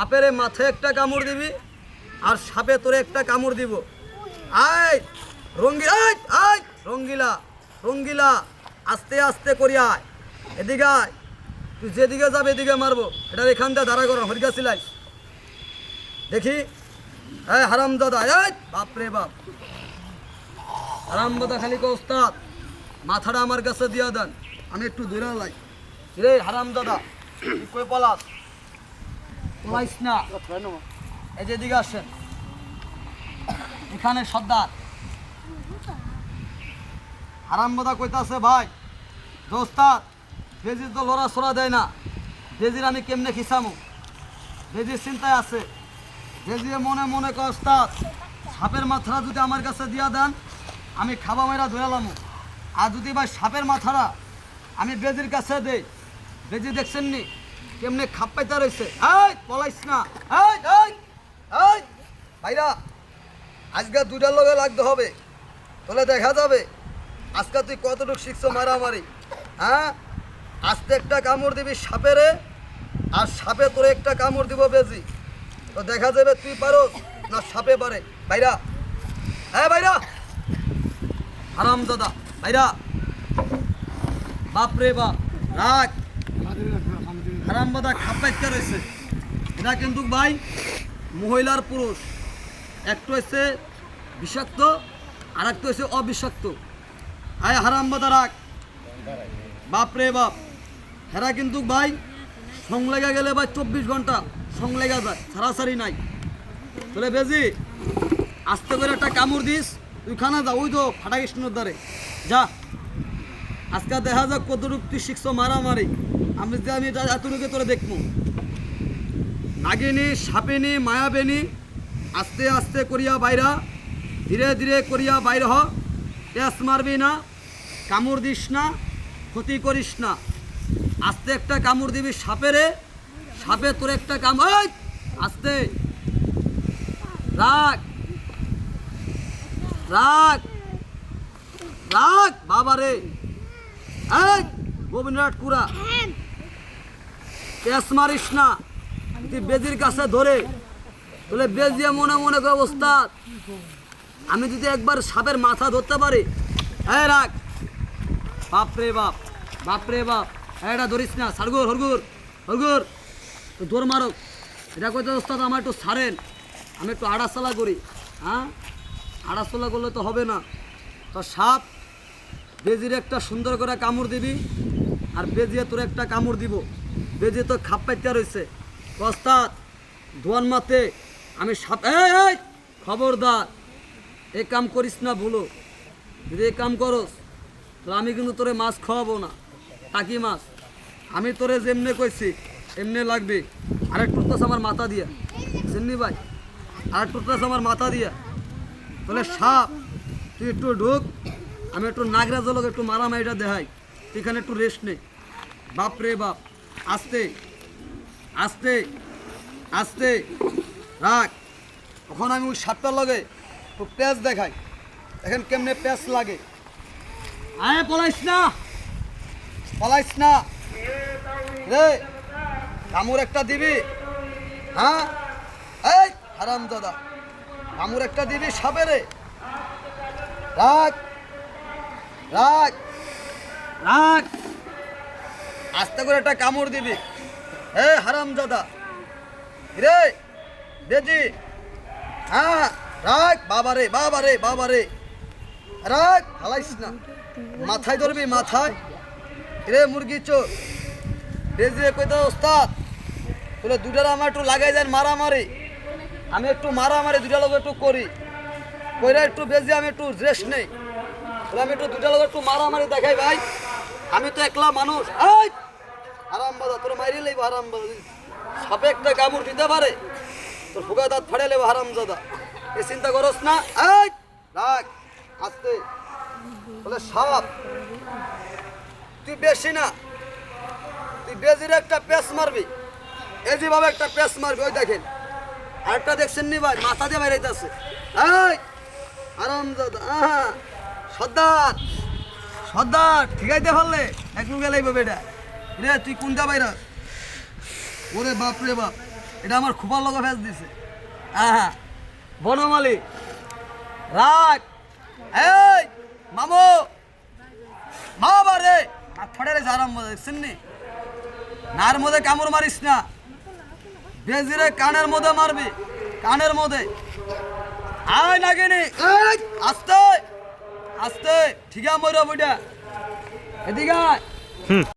সাপের মাথায় একটা কামড় দিবি আর সাপে তোরে একটা কামড় দিব। আয় রঙ্গি আয় রঙ্গিলা রঙ্গিলা, আস্তে আস্তে করি আয়। এদিকে আয়, তুই যেদিকে যাবে এদিকে মারবো। এটা এখান থেকে দাঁড়া করো, হরিকা সিলাই দেখি হ্যাঁ হারাম দাদা এই বাপরে বাপ। হারাম দাদা খালি ওস্তাদ, মাথাটা আমার কাছে দিয়া দেন। আমি একটু দূরে লাই রে হারাম দাদা কই পলাস পলাইস না। এই যে দিকে আসেন। এখানে সর্দার। হারাম দাদা কইতাছে, ভাই, দোস্তাদ, বেজির তো লড়া সরা দেয় না। বেজির আমি কেমনে খিসামু বেজির চিন্তায় আছে। বেজিয়ে মনে মনে কস্তাদ সাপের মাথাটা যদি আমার কাছে দিয়া দেন, আমি খাবা মেরা ধরালাম আর যদি ভাই সাপের মাথারা আমি বেজির কাছে দেই বেজি দেখছেন নি? কেমনে খাপ পাইতে রয়েছে পলাইস না। ভাইরা, আজকে দুটার লগে লাগতে হবে। তাহলে দেখা যাবে। আজকে তুই কতটুকু শিখছো মারামারি হ্যাঁ? আস্তে একটা কামড় দিবি সাপেরে আর সাপে তোরে একটা কামড় দিব বেজি। তো দেখা যাবে তুই পারো না সাপে পারে। ভাইরা হ্যাঁ ভাইরা? আরাম দাদা ভাইরা। বাপরে বাপ, রাখ। হারাম দাদা খাপাইতে রয়েছে। এটা কিন্তু ভাই মহিলার পুরুষ। একটা হচ্ছে বিষাক্ত আর একটা হচ্ছে অবিষাক্ত। আয় হারাম বাদা রাখ। বাপ রে বাপ। হেরা কিন্তু ভাই সং লেগে গেলে ভাই চব্বিশ ঘণ্টা সং লেগা যায় সারাসারি নাই। তাহলে বেজি, আস্তে করে একটা কামড় দিস তুই খানা যা, ওই তো ফাটা কৃষ্ণর দ্বারে। যা, আজকে দেখা যাক কতটুকু তুই শিখছ মারামারি। আমি যে আমি এতটুকু তোরে দেখব। নাগিনী, সাপিনী, মায়াবেনী, আস্তে আস্তে করিয়া বাইরা, ধীরে ধীরে করিয়া বাইর হ। টেস মারবি না, কামড় দিস না, ক্ষতি করিস না। আস্তে একটা কামড় দিবি সাপেরে সাপে তোর একটা কামড় আস্তে। রাগ রাগ রাগ বাবা রে। এই গোবিন্দরাট কুড়া। পেস মারিস না। তুই বেজির কাছে ধরে। বলে বেজিয়ে মনে মনে ওস্তাদ, আমি যদি একবার সাপের মাথা ধরতে পারি হ্যাঁ রাখ। বাপরে বাপ বাপ রে বাপ হ্যাঁ এটা ধরিস না, সারগুর, হরগুর হরগুর। তো দৌড় মারক এটা কইতে ওস্তাদ, আমার একটু ছাড়েন আমি একটু আড়াচলা করি। হ্যাঁ? আড়াচলা করলে তো হবে না। তো সাপ, বেজির একটা সুন্দর করে কামড় দিবি, আর বেজিয়ে তোর একটা কামড় দিব। বেজিয়ে তো খাপ পাইতে রয়েছে ওস্তাদ দোয়ান মাতে, আমি সাপ খবরদার, এ কাম করিস না ভুলো। যদি এ কাম করস, তাহলে আমি কিন্তু তোরে মাছ খাওয়াবো না। টাকি মাছ। আমি তোরে যেমনে কইছি, এমনি লাগবে। আর একটু টুকটাস আমার মাথা দিয়া। চিননি ভাই? আর একটু টুকটাস আমার মাথা দিয়া। তাহলে সাপ, তুই একটু ঢুক। আমি একটু নাগরা জলক একটু মারামারিটা দেখাই। এখানে একটু রেস্ট নে। বাপ রে বাপ। আস্তে আস্তে আস্তে, রাখ। তখন আমি ওই সাপটার লগে একটু পেঁয়াজ দেখাই। দেখেন কেমনে পেঁয়াজ লাগে। আয়, পলাইস না। পলাইস না। রে কামড় একটা দিবি। হ্যাঁ? এই, হারাম দাদা। কামড় একটা দিবি সাপে রে। রাখ। রাখ। রাখ। আস্তে করে একটা কামড় দিবি। এ, হারাম দাদা রে বেজি। হ্যাঁ রাখ বাবা রে বাবা রে বাবা রে রাখ হালাইস না। মাথায় ধরবি, মাথায়। রে মুরগি চোর? বেজি কইতে ওস্তাদ? বলে দুটার আমার একটু লাগাই দেন, মারামারি। আমি একটু মারামারি দুটা লোক একটু করি। কইরা একটু বেজি, আমি একটু রেস্ট নেই। আমি একটু দুটা লোক একটু মারামারি দেখাই, ভাই। আমি তো একলা মানুষ। হারাম বাদা, তোর মাইরে লইব আরাম সাপে একটা কামড় দিতে পারে। তোর ফুকা দাঁত ফাড়ে লেব হারাম দাদা এ চিন্তা করস না। রাখ, আস্তে। বলে, সাপ, তুই বেশি না। তুই বেজির একটা পেস মারবি। এই যেভাবে একটা পেস মারবি, ওই দেখেন। আরেকটা দেখছেন নি ভাই? মাথা দিয়ে বেরাইতেছে এই! আরাম দাদা সর্দার! সর্দার ঠিকাইতে পারলে? একটু গেলেই বেটা। রে তুই কোনটা বাইরা ওরে বাপ রে বাপ এটা আমার খুবার লগে ফেস দিছে। হ্যাঁ বনমালী রাখ এই মামু। বাবা রে থড়ে রে জারাম মধ্যে দেখছেন নি? নার মধ্যে কামড় মারিস না। বেজিরে কানের মধ্যে মারবি কানের মধ্যে। আয় নাগিনি আস্তে। আস্তে ঠিক আছে মরব ওইটা এদিকে আয়।